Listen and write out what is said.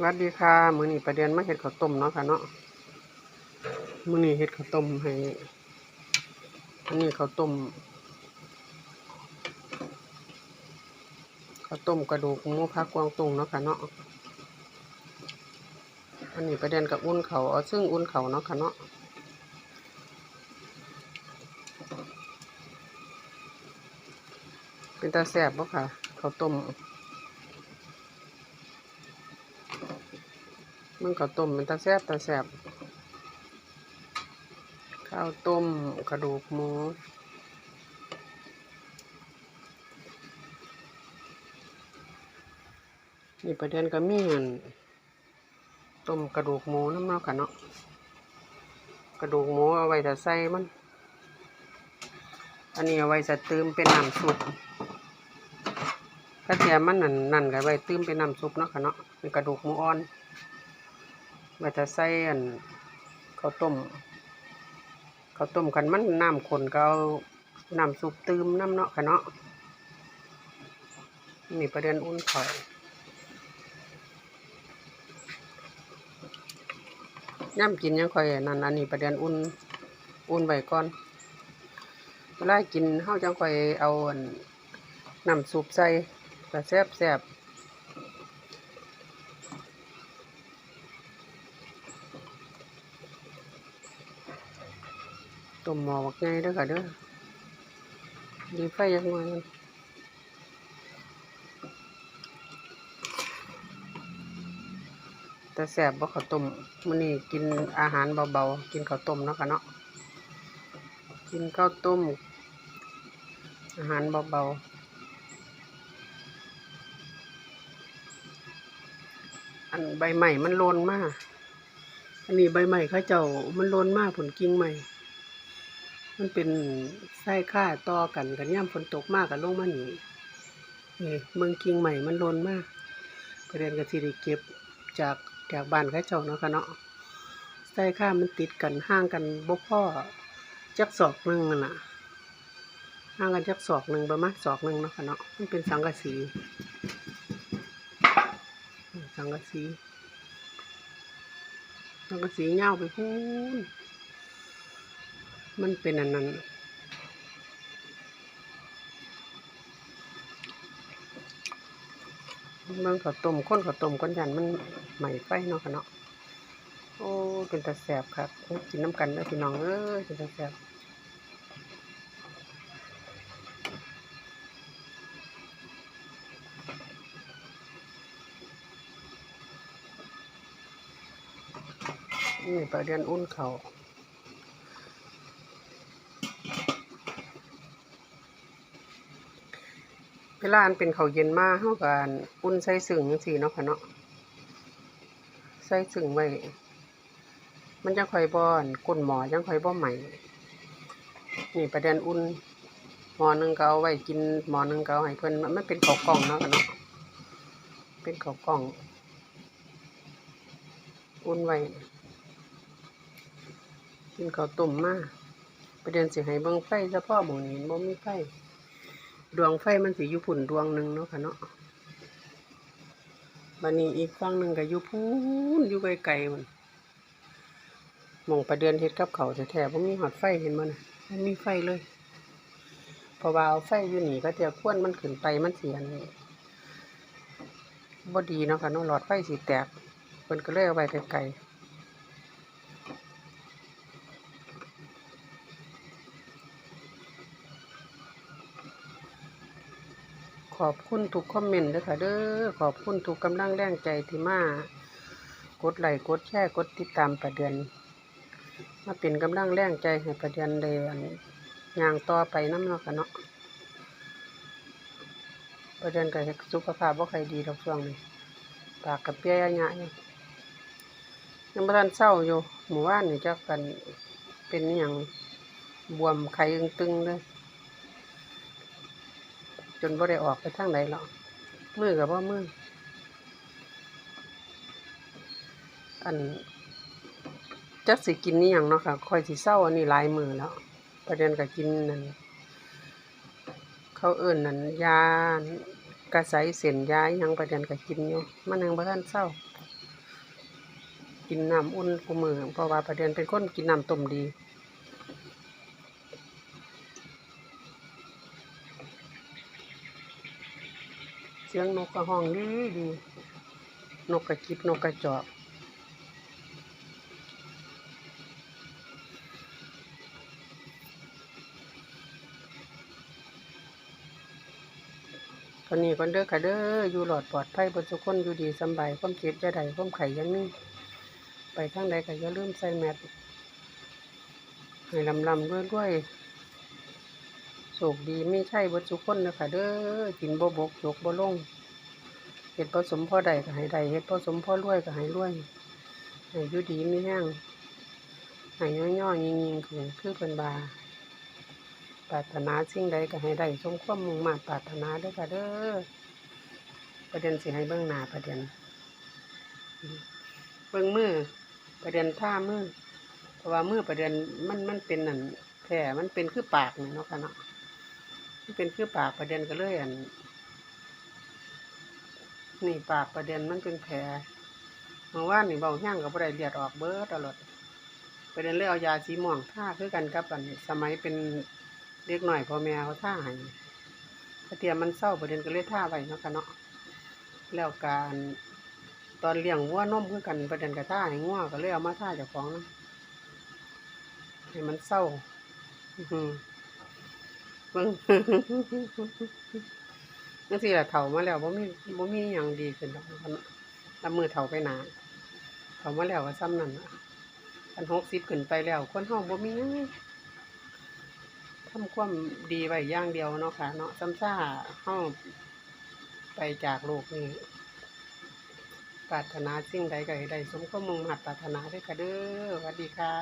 สวัสดีค่ะมื้อนี้ประเด็นมาเฮ็ดข้าวต้มเนาะค่ะเนาะมื้อนี้เฮ็ดข้าวต้มให้อันนี้ข้าวต้มข้าวต้มกระดูกหมูผักกวางตุ้งเนาะค่ะเนาะอันนี้ประเด็นกับอุ่นเขาเอาซึ่งอุ่นเขาเนาะค่ะเนาะเป็นตาแซ่บบ่ค่ะข้าวต้ม มันข้าวต้มเป็นตาแซบตาแซบข้าวต้มกระดูกหมูนี่ประเด็นก็มีอันต้มกระดูกหมูน้ำเนาะค่ะเนาะกระดูกหมูเอาไว้จะใส่มัน อันนี้เอาไว้จะเติมเป็นน้ำซุปกระเทียมมันนั่นนั่นก็ไว้เติมเป็นน้ำซุปเนาะค่ะเนาะเป็นกระดูกหมูอ่อน ไว้จะใส่อันข้าวต้มข้าวต้มกันมันน้ำข้นก็เอาน้ำซุปเติมน้ำเนาะค่ะเนาะนี่ประเด็นอุ่นข้าวย่ำกินยังค่อยนั่นอันนี้ประเด็นอุ่นอุ่นไว้ก่อนเวลากินเฮาจังค่อยเอาอน้ำซุปใส่ก็แซ่บแซ่บ ต้มหมอบักใหญ่เด้อค่ะเด้อดีไฟยังไงแต่แซ่บบ่ข้าวต้มมื้อนี้กินอาหารเบาๆ กินข้าวต้มเนาะค่ะเนาะ กินข้าวต้ม อาหารเบาๆ อันใบใหม่มันโลนมาก อันนี้ใบใหม่เข้าเจ้ามันโลนมากผลกิ่งใหม่ มันเป็นไส้ค่าต่อกันกันย่ำฝนตกมากกันลงมาหนีนี่เมืองกิ่งใหม่มันโลนมากประเด็นกระสิได้เก็บจากจากบ้านข้าเจ้าเนาะค่ะเนาะไส้ค่ามันติดกันห่างกันบ่พ่อจักศอกหนึงนั่นน่ะห่างกันจักศอกหนึ่งประมาณศอกหนึ่งเนาะค่ะเนาะมันเป็นสังกะสีสังกะสีสังกะสีเงาไปพูน มันเป็นอันนั้น เมืองข้าต้มข้นข้าต้มก้นยันมันใหม่ไฟเนาะค่ะเนาะ โอ้เป็นตาแสบครับกินน้ำกันเด้อพี่น้องเอ้ยเป็นตาแสบนี่ประเด็นอุ่นเขา เวลาอันเป็นเขาเย็นมาเฮากันอุ่นใส่ซึ่งจังซี่เนาะค่ะเนาะใส่ซึ่งไว้ มันจะค่อยบ่อนก้นหมอจังค่อยบ่ใหม่ นี่ประเด็นอุ่นหมอนึงเอาไว้กินหมอนึงเอาให้เพิ่นมันมันเป็นข้าวกล่องเนาะค่ะเนาะเป็นข้าวกล่อง อุ่นไว้กินข้าวต้มมาประเด็นสิให้เบิ่งไฟเฉพาะหม้องนี้บ่มีไฟ ดวงไฟมันสิอยู่พุ่นดวงหนึ่งเนาะค่ะเนาะบัดนี้อีกฝั่งหนึ่งก็อยู่พูนอยู่ไกลๆมันมองประเดือนเฮ็ดกับเขาวแท้ๆบ่มีหอดไฟเห็นบ่น่ะบ่มีไฟเลยพราะว่าเอาไฟอยู่นี่ก็เที่ยควนมันขึ้นไปมันเสิอันบ่ดีเนาะค่ะเนาะหลอดไฟสิแตกเพิ่นก็เลยเอาไว้ไกลๆ ขอบคุณทุกคอมเมนต์เด้อค่ะเด้อขอบคุณทุกกำลังแรงใจที่มากดไลค์กดแชร์กดติดตามประเดือน มาเป็นกำลังแรงใจให้ประเดือนเดือนย่างต่อไปน้ำเนาะค่ะเนาะประเดือนก็สุขภาพบ่ค่อยดีดอกช่วงนี้ปากกระเปียยะอยู่ยังบ่ทันเศร้าอยู่หมู่บ้านนี่จักกันเป็นอย่างบวมไข้ตึงๆเลย จนบ่ได้ออกไปทางใดหรอกมือกับว่ามือ อันจักสิกินนี่อยังเนาะค่ะคอยสิเศร้าอันนี้หลายมือแล้วประเด็นก็กินนั่นเขาเอิ้นนั่นยากระใสเส้นยาอิหยังประเด็นก็กินอยู่มันยังบ่ทันเศร้า กินน้ำอุ่นกูมือเพราะว่าประเด็นเป็นคนกินน้ำต้มดี เสียงนกกระห้องดีดีนกกระจิบนกกระจอกตอนนี้ก่อนเด้อค่ะเด้ออยู่หลอดปลอดภัยบนทุกคนอยู่ดีสบายความเจ็บจะใดความไข่อยังนี้ไปทางใดก็อย่าลืมใส่แมสให้ลำลำด้วยด้วยๆ โชคดีไม่ใช่บนทุกคนนะคะเด้อกินบ่บกจกบ่ลงเฮ็ดผสมพ่อใดก็ให้ใดเฮ็ดผสมพ่อรวยก็ให้รวยให้อยู่ดีไมีแห้งให้ย่อๆยิงๆขึ้นคือเพิ่นบาปรารถนาสิ่งใดก็ให้ได้สมความมุ่งมั่นปรารถนาด้อค่ะเด้อประเด็นสิให้เบิ่งหน้าประเด็นเบิ่งมือประเด็นท่ามือเพราะว่ามือประเด็นมันมันเป็นนั่นแผลมันเป็นคือปากเนาะค่ะเนาะ เป็นคือปากประเด็นก็เลยอันนี่ปากประเด็นมันเป็นแผลเมื่อวานนี่เบาแห้งกับบ่ได้เลือดออกเบิดตลอดประเด็นเลยเอายาสีม่วงท่าคือกันกับอันสมัยเป็นเด็กหน่อยพ่อแม่เขาท่าให้กระเทียมมันเศร้าประเด็นก็เลยท่าไว้เนาะกันเนาะแล้วการตอนเลี้ยงวัวนมคือกันประเด็นก็ท่าให้งัวก็เลยเอามาท่าจ้าของนะให้มันเศร้า อื้อ เบิ่งนั่นสิละเฒ่ามาแล้วบ่มีบ่มีหยังดีขึ้นดอกมันลำมือเฒ่าไปหนาเฒ่ามาแล้วก็ซ้ำนั่นล่ะคัน60ขึ้นไปแล้ว คนเฮาบ่มีหยังทำความดีไว้อย่างเดียวเนาะค่ะ เนาะซ้ำซ่าเฮาไปจากโลกนี้ปรารถนาสิ่งใดก็ให้ได้สมความมุ่งมั่นปรารถนาด้อค่ะเด้อสวัสดีค่ะ